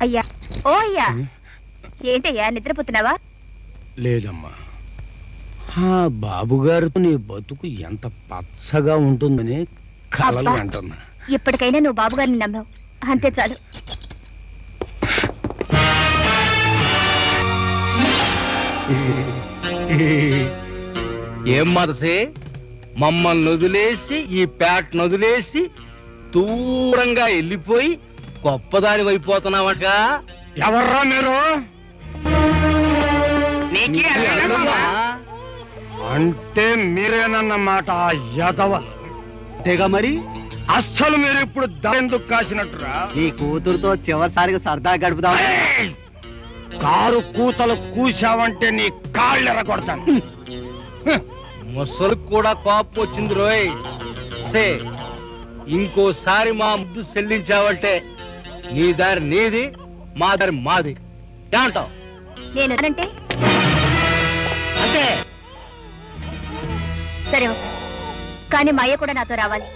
అయ్యా. ఓ అయ్యా. ఏంటయ్యా నిద్రపోతున్నావా? లేదమ్మా. ఆ బాబుగారితో నీ బతుకు ఎంత పచ్చగా ఉంటుందని కలలు. అంటున్నా. ఇప్పటికైనా నువ్వు బాబుగారిని నమ్మావు. అంతే చాలు. ఏం మనసే మమ్మల్ని వదిలేసి ఈ పేట వదిలేసి దూరంగా వెళ్ళిపోయి గొప్పదాని అయిపోతున్నావట ఎవర్రా మీరు? అంటే మీరేనన్నమాట ఆ యదవలు తెగ మరి? అస్సలు మీరు ఇప్పుడు ఎందుకు కాసినట్టురా? నీ కూతురుతో చివరిసారిగా సరదా గడుపుదాం! కారు కూతలు కూసావంటే నీ కాళ్ళు ఎరగొడతాను. ముసలు కూడా కోపం వచ్చింది రోయ్. సే ఇంకోసారి మా ముద్దు చెల్లించావంటే నీ దారి నీది మా దారి మాది. ఏమంటావ్? నేను అంటే? అంతే సరే ఓకే. కానీ మా అయ్య కూడా నాతో రావాలి.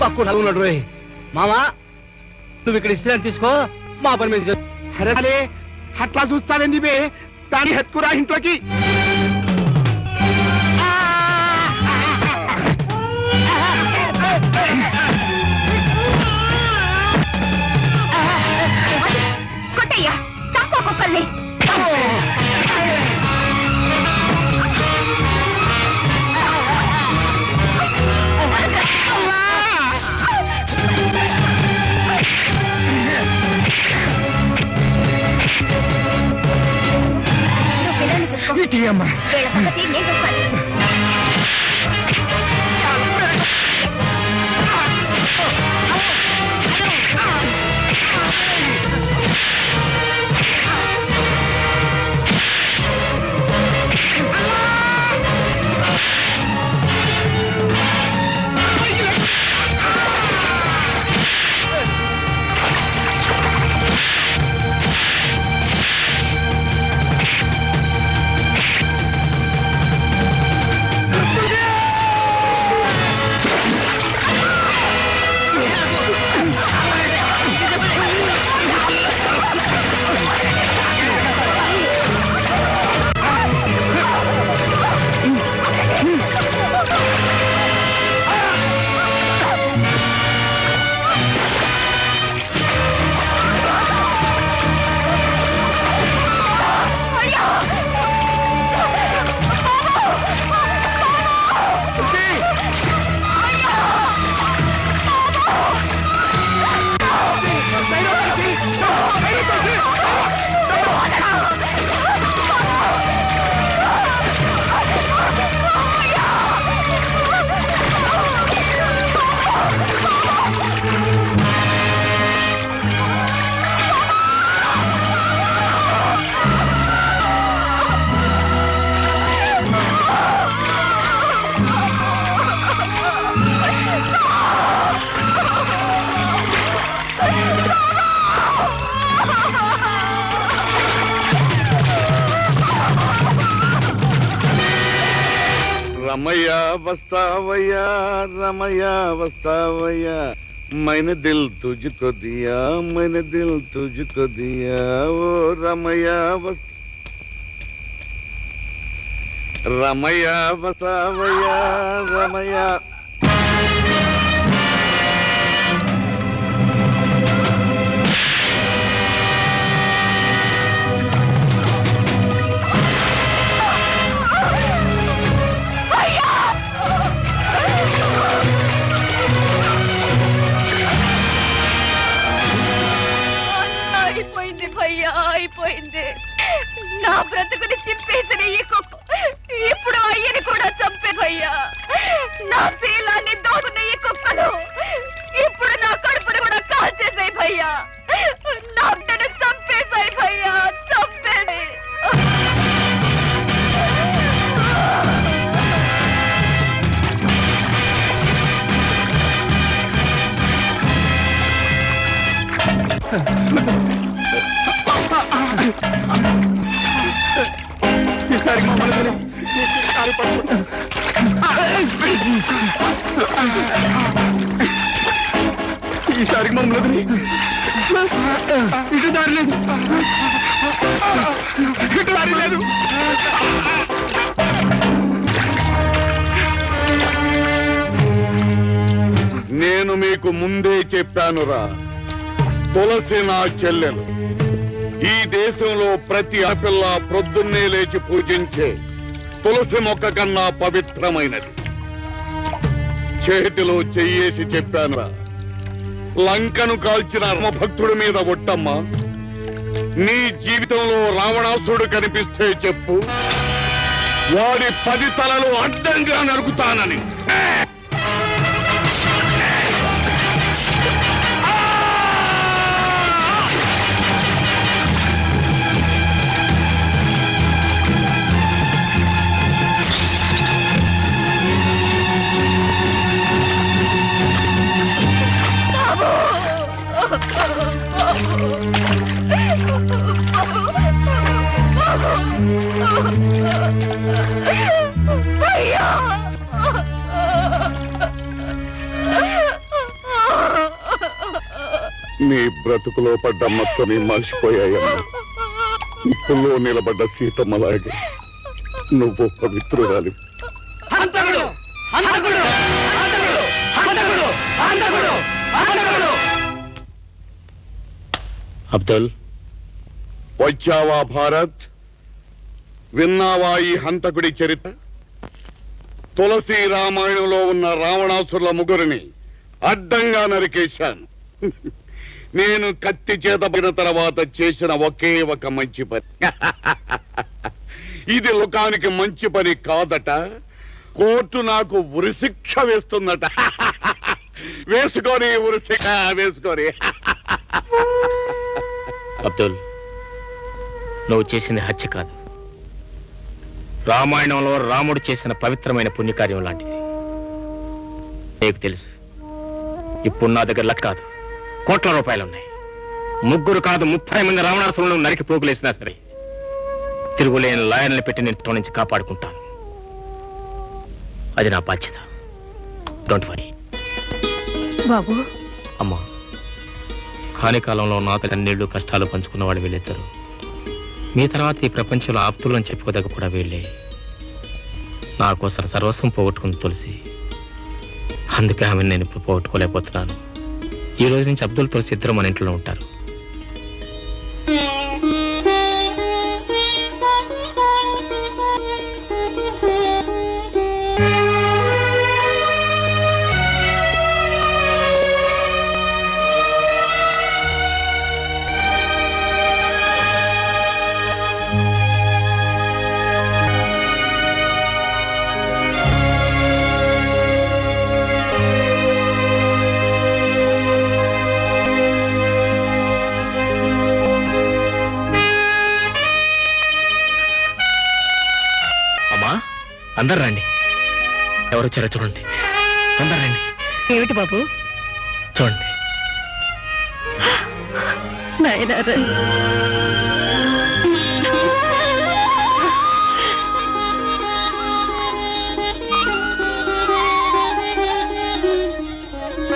పక్కు నలుగున్నాడు రోయ్. మామా నువ్వు ఇక్కడ ఇస్తే తీసుకో మా పని మీద చేద్దాం. అరే అట్లా చూస్తావేంది బే? దాని హెత్తుకురా ఇంట్లోకి. పిల్లల్ని అమ్మా రమయ వస్తావయ్యా రమయ వస్తావయ్యా. మైన దిల్ తుజుకో దియా మైన దిల్ తుజుకో దియా ఓ రమయ వస్త. రమయ్య వస్తావయ్యా రమయ్య. ఈసారి మమ్మల్ని ఈసారి మమ్మల్ని ఇటు దారి లేదు ఇటు దారి లేదు నేను మీకు ముందే చెప్పానురా తులసి నా చెల్లెలు. ఈ దేశంలో ప్రతి ఆపిల్ల ప్రొద్దున్నే లేచి పూజించే తులసి మొక్క కన్నా పవిత్రమైనది. చేతిలో చెయ్యేసి చెప్పానురా. లంకను కాల్చిన భక్తుడి మీద ఒట్టమ్మా. నీ జీవితంలో రావణాసుడు కనిపిస్తే చెప్పు. వాడి పది తలలు అడ్డంగా నరుకుతానని. నీ బ్రతుకులో పడ్డ మచ్చని మర్చిపోయాయమ్మా. నిప్పుల్లో నిలబడ్డ సీతమ్మలాగే నువ్వు పవిత్రురాలి. హంతకుడు! హంతకుడు! హంతకుడు! హంతకుడు! హంతకుడు! హంతకుడు! అబ్దుల్? వచ్చావా భారత్? విన్నావా ఈ హంతకుడి చరిత్ర? తులసి రామాయణంలో ఉన్న రావణాసురుల ముగ్గురిని అడ్డంగా నరికేశాను. నేను కత్తి చేత పడిన తర్వాత చేసిన ఒకే ఒక మంచి పని. ఇది లోకానికి మంచి పని కాదట. కోర్టు నాకు ఉరిశిక్ష వేస్తుందట. వేసుకొని ఉరిశిక్ష వేసుకొని. అబ్దుల్ నువ్వు చేసింది హత్య కాదు. రామాయణంలో రాముడు చేసిన పవిత్రమైన పుణ్యకార్యం లాంటిది. నీకు తెలుసు ఇప్పుడు నా దగ్గర లెక్క కాదు కోట్ల రూపాయలు ఉన్నాయి ముగ్గురు కాదు ముప్పై మంది రావణాసురులను నరికి పోగులేసినా సరే తిరుగులేని లాయర్ని పెట్టి నేను నుంచి కాపాడుకుంటాను. అది నా బాధ్యత. డోంట్ వరీ బాబు. అమ్మా కాని కాలంలో కన్నీళ్ళు కష్టాలు పంచుకున్న వాళ్ళు వీళ్ళిద్దరు. మీ తర్వాత ఈ ప్రపంచంలో ఆప్తులు అని చెప్పుకోదగ్గ కూడా వీళ్ళే. నా కోసం సర్వస్వం పోగొట్టుకుని తులసి. అందుకే ఆమెను నేను ఇప్పుడు పోగొట్టుకోలేకపోతున్నాను. ఈ రోజు నుంచి అబ్దుల్ తులసి ఇద్దరు మన ఇంట్లో ఉంటారు. అందరు రండి. ఎవరు వచ్చారో చూడండి. అందరు రండి. ఏమిటి బాబు? చూడండి. నాయనా రండి.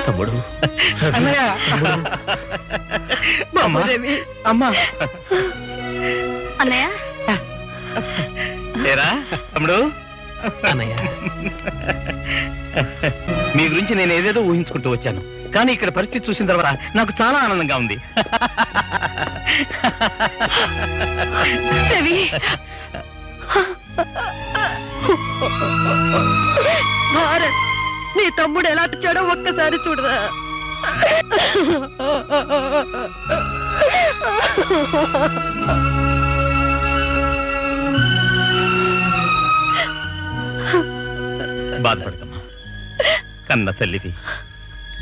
తమ్ముడు. అన్నయ్య. అమ్మా. రవి. అమ్మా. అన్నయ్య? ఏరా తమ్ముడు? అన్నయ్య. మీ గురించి నేను ఏదేదో ఊహించుకుంటూ వచ్చాను. కానీ ఇక్కడ పరిస్థితి చూసిన తర్వాత నాకు చాలా ఆనందంగా ఉంది. రవి. భారత్ నీ తమ్ముడు ఎలా వచ్చాడో ఒక్కసారి చూడరా. బాధపడకమ్మా. కన్న తల్లివి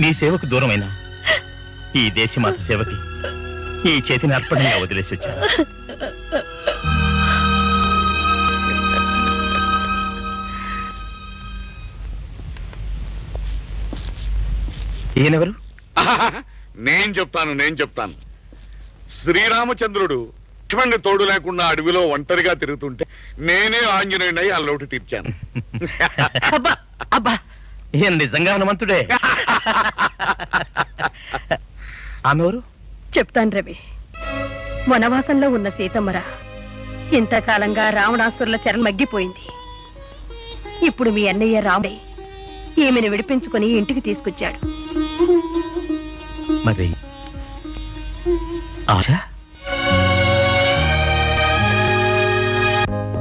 నీ సేవకు దూరమైన? ఈ దేశమాత సేవకి ఈ చేతిని అర్పణంగా వదిలేసి వచ్చాను. ఈయనెవరు? నేను చెప్తాను నేను చెప్తాను. శ్రీరామచంద్రుడు లక్ష్మణ్ణి తోడు లేకుండా అడవిలో ఒంటరిగా తిరుగుతుంటే నేనే ఆంజనేయుడై ఆ లోటు తీర్చాను. అబ్బా అబ్బా. ఈయన నిజంగా హనుమంతుడే? ఆమె ఎవరు? చెప్తాను రవి. వనవాసంలో ఉన్న సీతమ్మరా. ఇంతకాలంగా రావణాసురుల చెరలు మగ్గిపోయింది. ఇప్పుడు మీ అన్నయ్య రాముడే ఈమెను విడిపించుకుని ఇంటికి తీసుకొచ్చాడు. మరి ఆశ